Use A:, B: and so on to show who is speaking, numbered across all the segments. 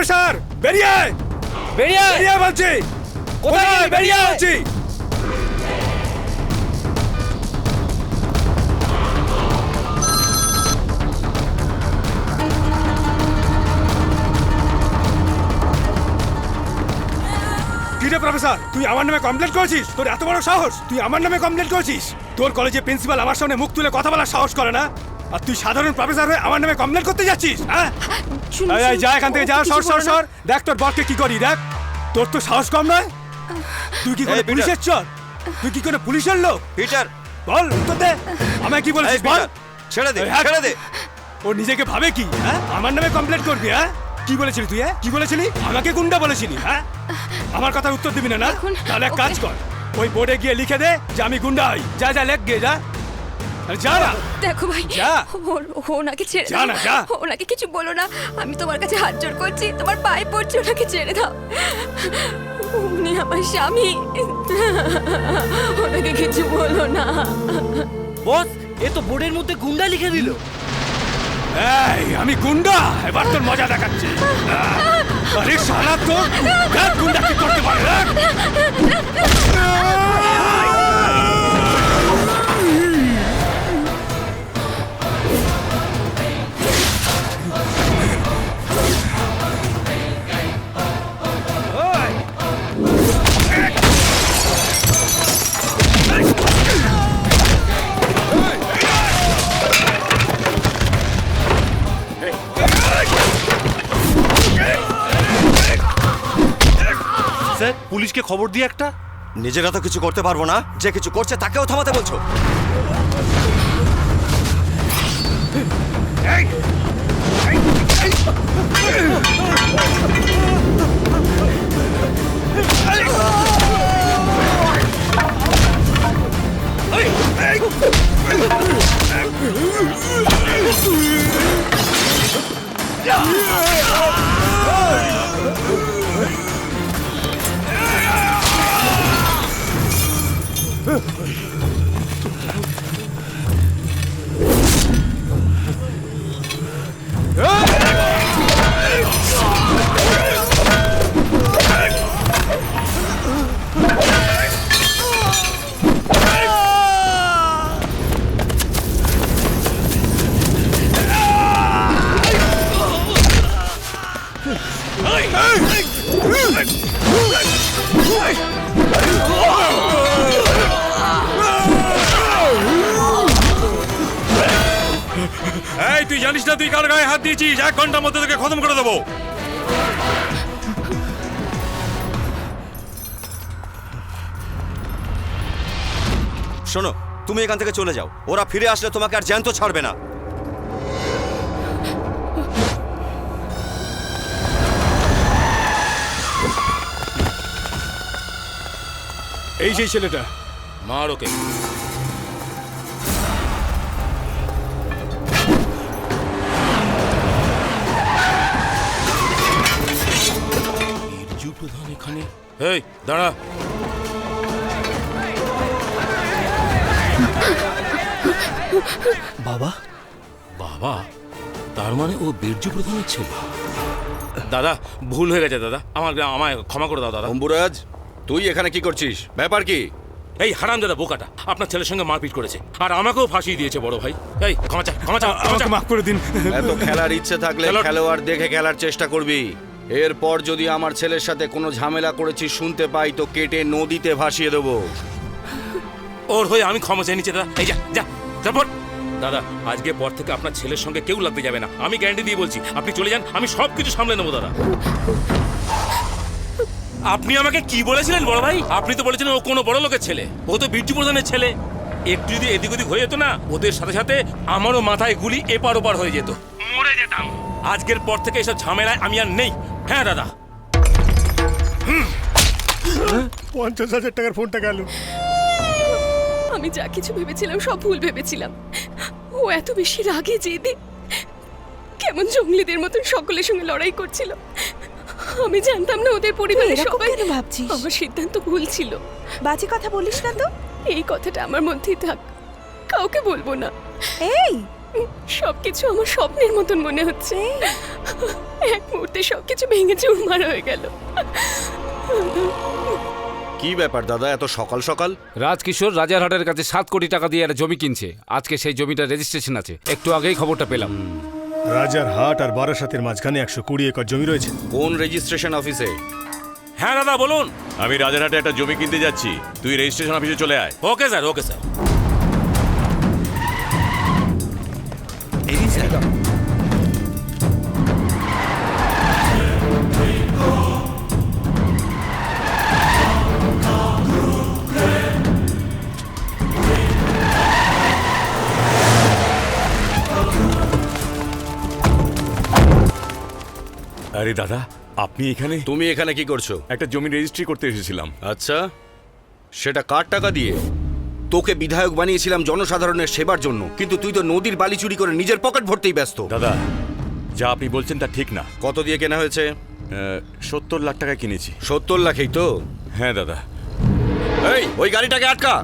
A: Professor বেরিয়ে
B: বেরিয়ে
A: বেরিয়ে বলছি।
B: কোথায় বেরিয়ে
A: বলছি। কিরে প্রফেসর তুই আমার নামে কমপ্লেন করেছিস? তোর এত বড় সাহস? তুই আমার নামে কমপ্লেন করেছিস? তোর কলেজে প্রিন্সিপাল আমার সামনে মুখ তুলে কথা বলার সাহস করে না? আর তুই সাধারণ প্রফেসর হয়ে আমার নামে কমপ্লেন করতে যাচ্ছিস হ্যাঁ? যা এখান থেকে যা সর সর সর। দেখ তোর বরকে কি করি দেখ। তোর তো সাহস কম নয়। তুই কি
C: পিটার।
A: পুলিশের চর? তুই কি করে পুলিশের লোক?
C: পিটার
A: বল উত্তর দে। আমায় কি বলেছিস বল।
C: ছেড়ে দে
A: হাত।
C: ছেড়ে দে।
A: ও নিজেকে ভাবে কি হ্যাঁ? আমার নামে কমপ্লেন করবি হ্যাঁ? কি বলেছিলি তুই হ্যাঁ? কি বলেছিলি? আমাকে গুন্ডা বলেছিলি হ্যাঁ? আমার কথার উত্তর দিবি না না? তাহলে এক কাজ কর। ওই বোর্ডে গিয়ে লিখে দে যে আমি গুন্ডা হই। যা যা লেখ গিয়ে যা। যা না।
D: দেখো ভাই
A: যা।
D: ওনাকে ছেড়ে
A: যা না, যা।
D: ওনাকে কিছু বলো না। আমি তোমার কাছে হাত জোর করছি তোমার পায়ে পড়ছি ওনাকে ছেড়ে দাও। উনি আমার স্বামী। ওনাকে কিছু বলো না।
B: বস এ তো বোর্ডের মধ্যে গুন্ডা লিখে দিল।
A: এই আমি গুন্ডা। এবার তোর মজা দেখাচ্ছি। আরে শালা তো দেখ গুন্ডা কি করতে পারে দেখ।
E: স্যার পুলিশকে খবর দিয়ে একটা?
C: নিজেরা তো কিছু করতে পারব না। যে কিছু করছে তাকেও থামাতে বলছো।
E: এই তুই জানিস না তুই কার গায়ে হাত দিয়েছিস? এক ঘণ্টার মধ্যে তোকে খতম করে দেবো।
C: শোনো তুমি এখান থেকে চলে যাও। ওরা ফিরে আসলে তোমাকে আর জ্যান্ত ছাড়বে না।
A: এই সেই ছেলেটা।
E: মার ওকে। প্রধান এখানে। এই দাঁড়া।
B: বাবা?
E: বাবা? তার মানে ও বীরজু প্রধানের ছেলে। দাদা ভুল হয়ে গেছে দাদা। আমার আমায় ক্ষমা করে দাও দাদা।
F: অম্বুরাজ তুই এখানে কি করছিস? ব্যাপার কি?
E: এই হারাম দাদা বোকাটা। আপনার ছেলের সঙ্গে মারপিট করেছে। আর আমাকেও ফাঁসিয়ে দিয়েছে বড় ভাই। এই ক্ষমা চা ক্ষমা চা ক্ষমা
A: মাফ করে দিন।
F: এত খেলার ইচ্ছে থাকলে
E: খেলোয়াড়
F: দেখে খেলার চেষ্টা করবি। এরপর যদি আমার ছেলের সাথে কোনো ঝামেলা করেছি শুনতে পাই তো কেটে নদীতে ভাসিয়ে দেবো।
E: ওর হয়ে আমি ক্ষমা চেয়ে নিচ্ছি দাদা। এই যা যা তারপর? দাদা আজকে পর থেকে আপনার ছেলের সঙ্গে কেউ লাগতে যাবে না। আমি গ্যারান্টি দিয়ে বলছি আপনি চলে যান আমি সব কিছু সামলে নেব দাদা। আপনি আমাকে কি বলেছিলেন বড় ভাই? আপনি তো বলেছিলেন ও কোনো বড় লোকের ছেলে। ও তো বিরজু প্রধানের ছেলে। একটু যদি এদিক ওদিক হয়ে যেত না ওদের সাথে সাথে আমারও মাথায় গুলি এপার ওপার হয়ে যেত। মরে যেতাম। আজকের পর থেকে এসব ঝামেলায় আমি আর নেই। হ্যাঁ দাদা।
A: পঞ্চাশ হাজার টাকার ফোনটা গেল।
D: আমি যা কিছু ভেবেছিলাম সব ভুল ভেবেছিলাম। ও এত বেশি রাগে জেদে। কেমন জঙ্গলিদের মতন সকলের সঙ্গে লড়াই করছিল। আমি জানতাম না ওদের পরিবারের সবাই
G: কেন ভাবছিস?
D: আমার সিদ্ধান্ত ভুল ছিল।
G: বাজে কথা বলিস না তো।
D: এই কথাটা আমার মধ্যেই থাক। কাউকে বলব না।
G: এই!
D: সবকিছু আমার স্বপ্নের মতন মনে হচ্ছে। এক মুহূর্তে সবকিছু ভেঙে চুরমার হয়ে গেল।
F: কি ব্যাপার দাদা এত সকাল সকাল?
G: রাজকিশোর রাজারহাটের কাছে সাত কোটি টাকা দিয়ে একটা জমি কিনছে। আজকে সেই জমিটা রেজিস্ট্রেশন আছে। একটু আগেই খবরটা পেলাম।
A: রাজার হাট আর বারাসাতের মাঝখানে একশো কুড়ি একর জমি রয়েছে।
F: কোন রেজিস্ট্রেশন অফিসে
E: হ্যাঁ দাদা বলুন।
H: আমি রাজারহাটে একটা জমি কিনতে যাচ্ছি। তুই রেজিস্ট্রেশন অফিসে চলে আয়।
E: ওকে স্যার ওকে স্যার
H: আরে দাদা আপনি এখানে?
F: তুমি এখানে কি করছ?
H: একটা জমি রেজিস্ট্রি করতে এসেছিলাম।
F: আচ্ছা সেটা কার টাকা দিয়ে? তোকে বিধায়ক বানিয়েছিলাম জনসাধারণের সেবার জন্য। কিন্তু তুই তো নদীর বালি চুরি করে নিজের পকেট ভরতেই ব্যস্ত।
H: দাদা যা আপনি বলছেন তা ঠিক না।
F: কত দিয়ে কেনা হয়েছে?
H: সত্তর লাখ টাকা কিনেছি।
F: সত্তর লাখেই তো?
H: হ্যাঁ দাদা।
F: এই ওই গাড়িটাকে আটকা।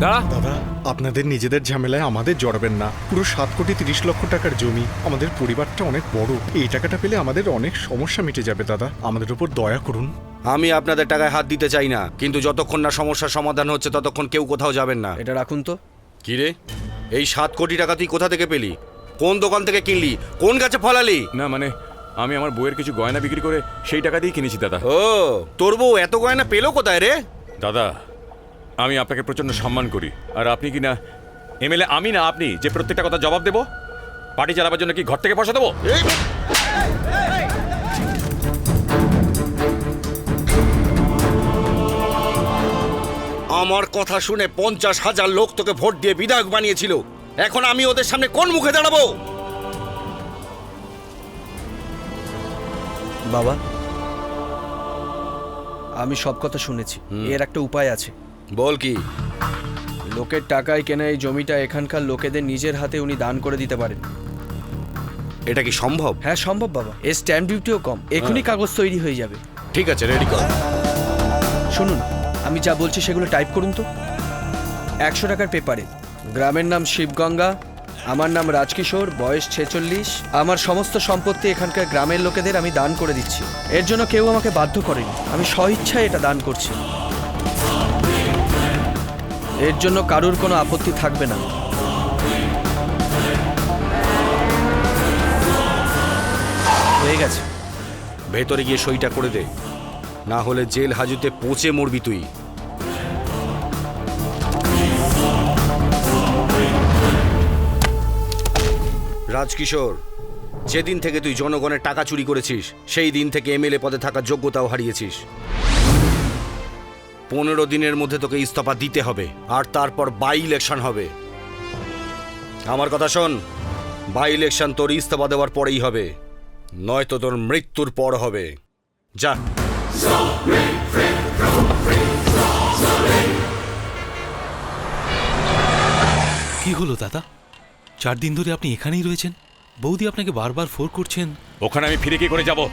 G: দাঁড়া।
I: দাদা আপনাদের নিজেদের ঝামেলায় আমাদের জড়বেন না। পুরো সাত কোটি তিরিশ লক্ষ টাকার জমি আমাদের পরিবারটা অনেক বড়। এই টাকাটা পেলে আমাদের অনেক সমস্যা মিটে যাবে দাদা। আমাদের উপর দয়া করুন।
F: আমি আপনাদের টাকায় হাত দিতে চাই না কিন্তু যতক্ষণ না সমস্যার সমাধান হচ্ছে ততক্ষণ কেউ কোথাও যাবেন না।
B: এটা রাখুন তো।
F: কি রে? এই সাত কোটি টাকা তুই কোথা থেকে পেলি? কোন দোকান থেকে কিনলি? কোন গাছে ফলালি?
H: না মানে আমি আমার বইয়ের কিছু গয়না বিক্রি করে সেই টাকা দিয়ে কিনেছি দাদা।
F: ও তোর বউ এত গয়না পেল কোথায় রে?
H: দাদা আমি আপনাকে প্রচণ্ড সম্মান করি। আর আপনি কি না এমএলএ আমি না আপনি যে প্রত্যেকটা কথা জবাব দেবো পার্টি চালাবার জন্য কি ঘর থেকে পয়সা দেবো?
F: আমার কথা শুনে পঞ্চাশ হাজার লোক তোকে ভোট দিয়ে বিধায়ক বানিয়েছিল। এখন আমি ওদের সামনে কোন মুখে দাঁড়াবো?
B: বাবা আমি সব কথা শুনেছি। এর একটা উপায় আছে।
F: বল কি?
B: লোকের টাকায় কেনা এই জমিটা এখানকার লোকেদের নিজের হাতে উনি দান করে দিতে পারেন।
F: এটা কি সম্ভব?
B: হ্যাঁ সম্ভব বাবা। এর স্ট্যাম্প ডিউটিও কম। এখনই কাগজ তৈরি হয়ে যাবে।
F: ঠিক আছে রেডি কর।
B: শুনুন আমি যা বলছি সেগুলো টাইপ করুন তো। একশো টাকার পেপারে গ্রামের নাম শিবগঙ্গা, আমার নাম রাজকিশোর, বয়স ছেচল্লিশ। আমার সমস্ত সম্পত্তি এখানকার গ্রামের লোকেদের আমি দান করে দিচ্ছি। এর জন্য কেউ আমাকে বাধ্য করেনি। আমি স্বইচ্ছায় এটা দান করছি। এর জন্য কারুর কোনো আপত্তি থাকবে না। হয়ে গেছে।
F: ভেতরে গিয়ে সইটা করে দে। না হলে জেল হাজুতে পচে মরবি তুই। রাজকিশোর, যেদিন থেকে তুই জনগণের টাকা চুরি করেছিস, সেই দিন থেকে এমএলএ পদে থাকার যোগ্যতাও হারিয়েছিস। পনেরো দিনের মধ্যে তোকে ইস্তফা দিতে হবে, আর তারপর বাই ইলেকশন হবে। আমার কথা শোন, বাই ইলেকশন তোর ইস্তফা দেওয়ার পরেই হবে, নয়তো তোর মৃত্যুর পর হবে। যা।
J: কি হলো, দাদা? চার দিন ধরে আপনি এখানেই রয়েছেন। বৌদি আপনাকে বারবার ফোন করছেন।
H: ওখানে আমি ফিরে কি করে যাব?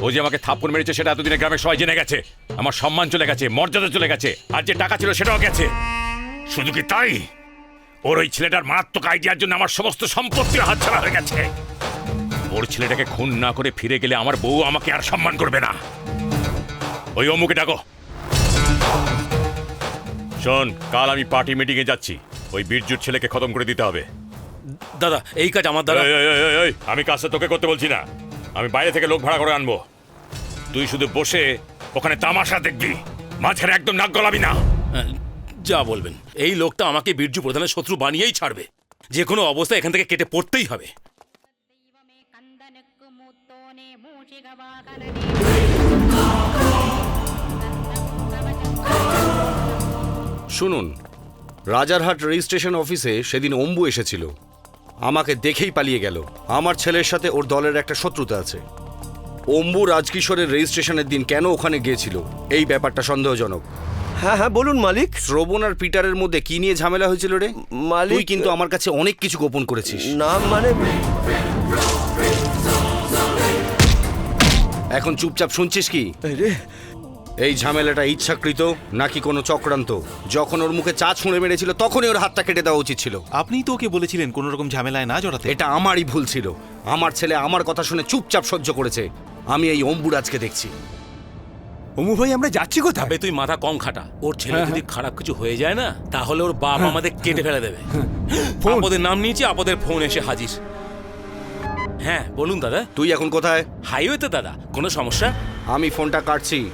H: ও যে আমাকে থাপ্পড় মেরেছে, সেটা এতদিনে গ্রামের সবাই জেনে গেছে। আমার সম্মান চলে গেছে, মর্যাদা চলে গেছে, আর যে টাকা ছিল সেটাও গেছে। শুধু কি তাই? ওর ওই ছেলেটার মারাত্মক আইডিয়ার জন্য আমার সমস্ত সম্পত্তি হাতছাড়া হয়ে গেছে। ওর ছেলেটাকে খুন না করে ফিরে গেলে আমার বউ আমাকে আর সম্মান করবে না। ওই অমুকে ডাকো। শোন কাল আমি পার্টি মিটিংয়ে যাচ্ছি। ওই বীরজুর ছেলেকে খতম করে দিতে হবে।
E: দাদা এই কাজ আমার দ্বারা
H: আমি কাজটা তোকে করতে বলছি না। আমি বাইরে থেকে লোক ভাড়া করে আনব। তুই শুধু বসে ওখানে তামাশা দেখবি। মাঝখানে একদম নাক গলাবি না।
E: হ্যাঁ, যা বলবেন। এই লোকটা আমাকে বীরজু প্রধানের শত্রু বানিয়েই ছাড়বে। যে কোনো অবস্থায় এখান থেকে কেটে পড়তেই হবে।
F: শুনুন রাজারহাট রেজিস্ট্রেশন অফিসে সেদিন অম্বু এসেছিল। আমাকে দেখেই পালিয়ে গেল। আমার ছেলের সাথে ওর দলের একটা শত্রুতা আছে। অম্বু রাজকিশোরের রেজিস্ট্রেশনের দিন কেন ওখানে গিয়েছিল? এই ব্যাপারটা সন্দেহজনক।
B: হ্যাঁ হ্যাঁ বলুন মালিক।
F: শ্রবণ আর পিটারের মধ্যে কি নিয়ে ঝামেলা হয়েছিল রে?
B: মালিক-
F: তুই কিন্তু আমার কাছে অনেক কিছু গোপন করেছিস।
B: না মানে
F: এখন চুপচাপ শুনছিস কি?
B: রে
F: এই ঝামেলাটা ইচ্ছাকৃত নাকি কোনো চক্রান্ত? যখন ওর মুখে চা ছুঁড়ে মেরেছিল তখনই ওর হাতটা কেটে দেওয়া উচিত ছিল।
J: আপনিই তো ওকে বলেছিলেন কোনো রকম ঝামেলায় না জড়াতে।
F: এটা আমারই ভুল ছিল। আমার ছেলে আমার কথা শুনে চুপচাপ সহ্য করেছে। আমি এই অম্বুরাজকে দেখছি।
A: অমু ভাই আমরা যাচ্ছি কোথায়?
E: তুই মাথা কম খাটা। ওর ছেলে
A: হ্যাঁ,
E: যদি খারাপ কিছু হয়ে যায় না তাহলে ওর বাপ আমাদের কেটে ফেলে দেবে।
A: ফোন।
E: আপদের নাম নিয়েছি আপদের ফোন এসে হাজির। হ্যাঁ বলুন দাদা।
F: তুই এখন কোথায়?
E: হাইওয়েতে দাদা কোনো সমস্যা?
F: আমি ফোনটা কাটছি।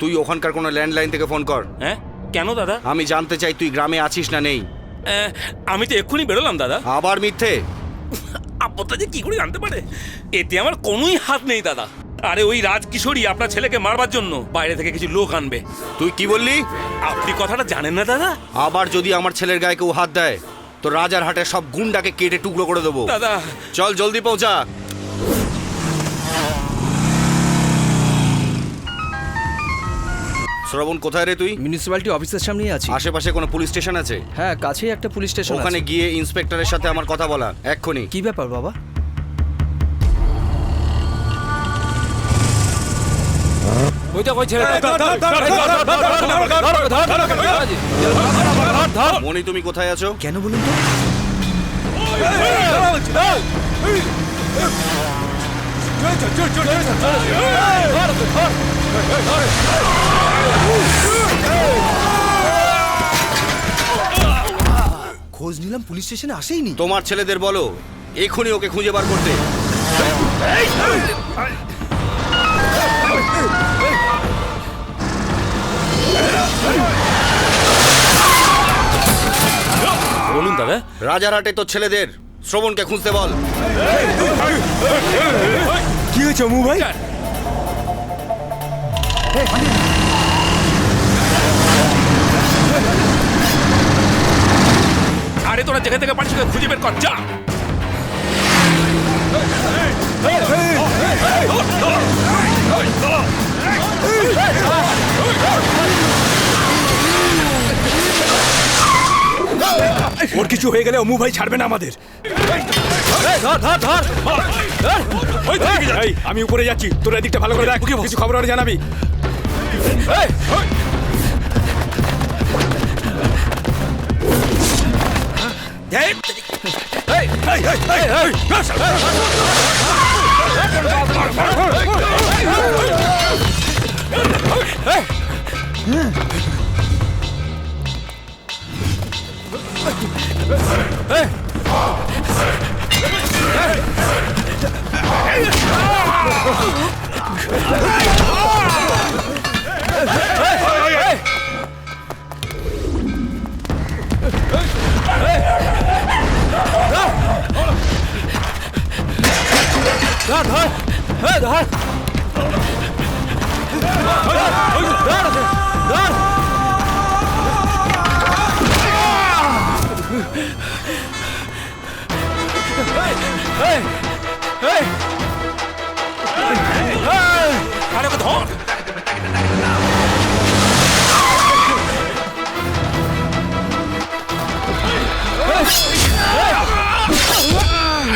F: তুই ওখানকার কোনো ল্যান্ডলাইন থেকে ফোন কর।
E: হ্যাঁ? কেন দাদা?
F: আমি জানতে চাই তুই গ্রামে আছিস না নেই।
E: আমি তো এক্ষুনি বেরোলাম দাদা।
F: আবার মিথ্যে?
E: আপদটা যে কি করে জানতে পারে? এতে আমার কোনোই হাত নেই দাদা। আরে ওই রাজকিশোরী আপনার ছেলেকে মারবার জন্য বাইরে থেকে কিছু লোক আনবে।
F: তুই কি বললি?
E: আপনি কথাটা জানেন না দাদা?
F: আবার যদি আমার ছেলের গায়ে কেউ হাত দেয় তো রাজার হাটে সব গুন্ডাকে কেটে টুকরো করে দেবো।
E: দাদা।
F: চল জলদি পৌঁছা। শ্রবণ কোথায় রে তুই
B: মিউনিসিপ্যালিটি অফিসের সামনেই আছি
F: আশেপাশে কোনো পুলিশ স্টেশন আছে
B: হ্যাঁ কাছেই একটা পুলিশ স্টেশন
F: ওখানে গিয়ে ইন্সপেক্টরের সাথে আমার কথা বলা এক্ষুনি
B: কি ব্যাপার বাবা
F: মনি তুমি কোথায় আছো
B: কেন বলুন তো খোঁজ নিলাম পুলিশ স্টেশনে আসেইনি।
F: তোমার ছেলেদের বলো এক্ষুনি ওকে খুঁজে বার করতে।
E: বলুন দাদা।
F: রাজারহাটে তোর ছেলেদের শ্রবণকে খুঁজতে বল।
A: কি হয়েছে অমু ভাই?
E: তোরা যেখান থেকে পারিস ওকে খুঁজে বের কর যা।
A: ওর কিছু হয়ে গেলে অমু ভাই ছাড়বে না আমাদের। আমি উপরে যাচ্ছি। তোর এদিকটা ভালো করে দেখ কিছু খবর হলে জানাবি। dead? Hey, hey, hey,
E: hey, hey! hey.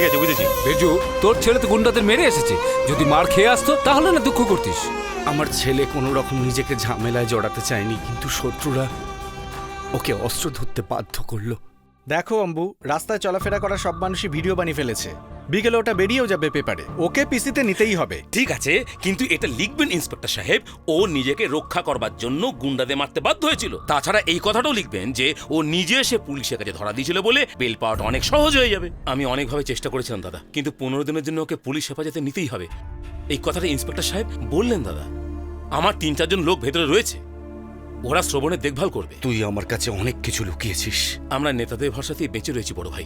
J: ঠিক আছে বুঝেছি।
G: বেজু তোর ছেলে তো গুন্ডাদের মেরে এসেছে। যদি মার খেয়ে আসতো তাহলে না দুঃখ করতিস।
F: আমার ছেলে কোনো রকম নিজেকে ঝামেলায় জড়াতে চায়নি কিন্তু শত্রুরা ওকে অস্ত্র ধরতে বাধ্য করল।
I: দেখো অম্বু রাস্তায় চলাফেরা করা সব মানুষই ভিডিও বানিয়ে ফেলেছে। বিকেলে ওটা বেরিয়েও যাবে পেপারে। ওকে পিসিতে নিতেই হবে।
E: ঠিক আছে কিন্তু এটা লিখবেন ইন্সপেক্টর সাহেব। ও নিজেকে রক্ষা করবার জন্য গুন্ডাদের মারতে বাধ্য হয়েছিল। তাছাড়া এই কথাটাও লিখবেন যে ও নিজে এসে পুলিশের কাছে ধরা দিয়েছিল বলে বেল পাওয়াটা অনেক সহজ হয়ে যাবে। আমি অনেকভাবে চেষ্টা করেছিলাম দাদা। কিন্তু পনেরো দিনের জন্য ওকে পুলিশ হেফাজতে নিতেই হবে। এই কথাটা ইন্সপেক্টর সাহেব বললেন দাদা। আমার তিন চারজন লোক ভেতরে রয়েছে। ওরা শ্রবণের দেখভাল করবে।
F: তুই আমার কাছে অনেক কিছু লুকিয়েছিস।
E: আমরা নেতাদের ভরসাতেই বেঁচে রয়েছি বড় ভাই।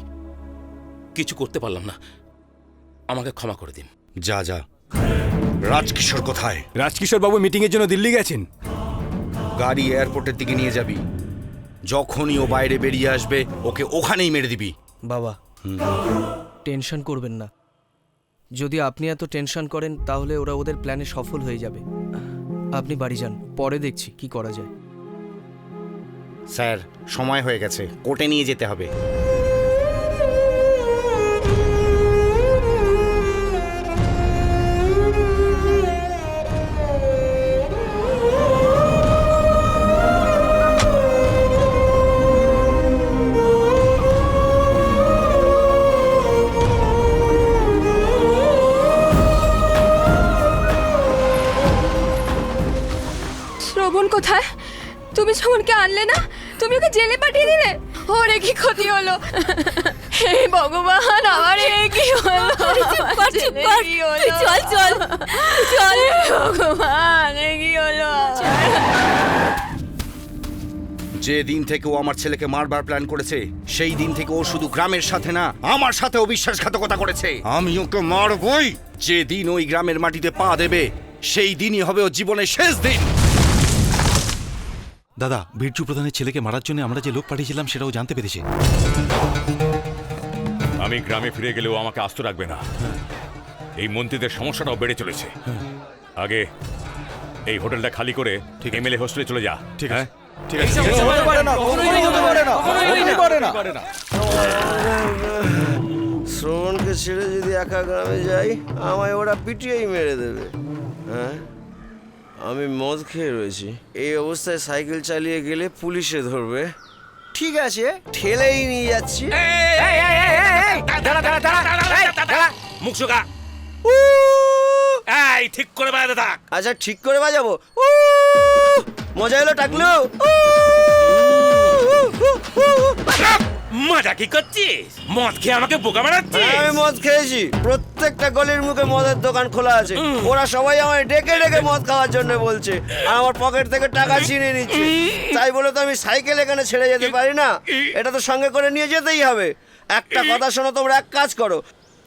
E: কিছু করতে পারলাম না। আমাকে ক্ষমা করে দিন।
F: যা যা। রাজকিশোর কোথায়?
A: রাজকিশোর বাবু মিটিংয়ের জন্য দিল্লি গেছেন।
F: গাড়ি এয়ারপোর্টের দিকে নিয়ে যাবি। যখনই ও বাইরে বেরিয়ে আসবে ওকে ওখানেই মেরে দিবি।
B: বাবা টেনশন করবেন না। যদি আপনি এত টেনশন করেন তাহলে ওরা ওদের প্ল্যানে সফল হয়ে যাবে। আপনি বাড়ি যান পরে দেখছি কি করা যায়।
F: স্যার সময় হয়ে গেছে। কোর্টে নিয়ে যেতে হবে।
D: শ্রবণ কোথায়? তুমি শ্রবণকে আনলে না? তুমি ওকে জেলে পাঠিয়ে দিলে? ওরে কি ক্ষতি হলো? হে ভগবান আমার এ কি হলো? চল চল চল। ভগবান এ কি হলো?
F: যে দিন থেকে ও আমার ছেলেকে মারবার প্ল্যান করেছে সেই দিন থেকে ও শুধু গ্রামের সাথে না আমার সাথেও বিশ্বাসঘাতকতা করেছে। আমি ওকে মারবই। যে দিন ওই গ্রামের মাটিতে পা দেবে সেই দিনই হবে ওর জীবনের শেষ দিন।
J: দাদা বীরজু প্রধানের ছেলেকে মারার জন্য আমরা যে লোক পাঠিয়েছিলাম সেটাও জানতে পেরেছে।
H: আমি গ্রামে ফিরে গেলেও আমাকে আস্ত রাখবে না। এই মন্ত্রীদের সমস্যাটাও বেড়ে চলেছে। আগে এই হোটেলটা খালি করে ঠিক এমএলএ হোস্টেলে চলে যা। ঠিক আছে।
J: ঠিক আছে।
K: শ্রবণকে ছেড়ে যদি একা গ্রামে যাই আমায় ওরা পিটিয়েই মেরে দেবে। হ্যাঁ? আমি মদ খেয়ে রয়েছি। এই অবস্থায় সাইকেল চালিয়ে গেলে পুলিশে ধরবে। ঠিক আছে ঠেলেই নিয়ে যাচ্ছি।
E: মুখ শোকা। এই ঠিক করে বেড়াতে থাক।
K: আচ্ছা ঠিক করে বাজাবো। মজা এলো টাকলু।
E: মজা কি করছিস? মদ খেয়ে আমাকে বোকা বানাচ্ছিস?
K: আমি মদ খেয়েছি। প্রত্যেকটা গলির মুখে মদের দোকান খোলা আছে। ওরা সবাই আমায় ডেকে ডেকে মদ খাওয়ার জন্য বলছে। আর আমার পকেট থেকে টাকা ছিনে নিচ্ছে। তাই বলে তো আমি সাইকেল এখানে ছেড়ে যেতে পারি না। এটা তো সঙ্গে করে নিয়ে যেতেই হবে। একটা কথা শোনো তোমরা এক কাজ করো।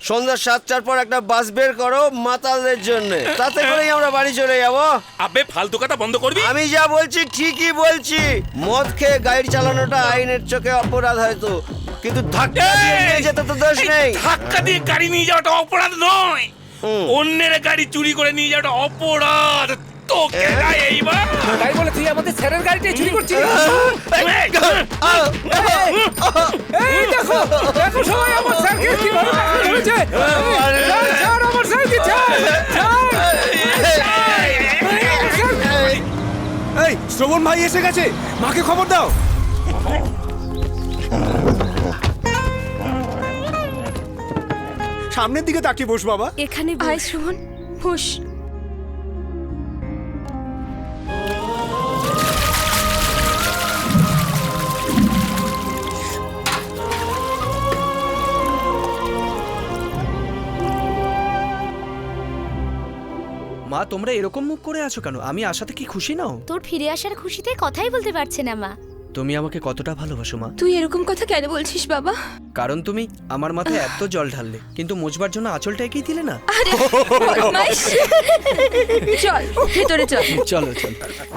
K: সন্ধ্যা সাতটার পর একটা বাস বের করো মাতালদের জন্য। তাতে করেই আমরা বাড়ি চলে যাব।
E: আবে ফালতু কথা বন্ধ করবি?
K: আমি যা বলছি ঠিকই বলছি। মদ খেয়ে গাড়ি চালানোটা আইনের চোখে অপরাধ হয়তো। কিন্তু ধাক্কা দিয়ে নিয়ে যেতে তো দোষ নেই।
E: ধাক্কা দিয়ে গাড়ি নিয়ে যাওয়াটা অপরাধ নয়। অন্যের গাড়ি চুরি করে নিয়ে যাওয়াটা অপরাধ। তোকে না এইবার?
B: তাই বলে তুই আমাদের স্যারের গাড়িটা চুরি করছিস? এই দেখো দেখো সবাই আমার স্যারকে কীভাবে টাকা ধরেছে ছাড়, ছাড়। আমার স্যারকে।
A: এই শ্রবণ ভাই এসে গেছে। মাকে খবর দাও। সামনের দিকে তাকিয়ে বস বাবা।
D: এখানে ভাই শ্রবণ। হুশ
B: মা তোমরা এরকম মুখ করে আছো কেন? আমি আসাতে কি খুশি নাও?
L: তোর ফিরে আসার খুশিতে কথাই বলতে পারছে না মা।
B: তুমি আমাকে কতটা ভালোবাসো মা।
D: তুই এরকম কথা কেন বলছিস বাবা?
B: কারণ তুমি আমার মাথায় এত জল ঢাললে কিন্তু মোচবার জন্য আঁচলটা কি দিলে না?
D: বদমাইশ। চল ভেতরে চল।
B: চলো চলো।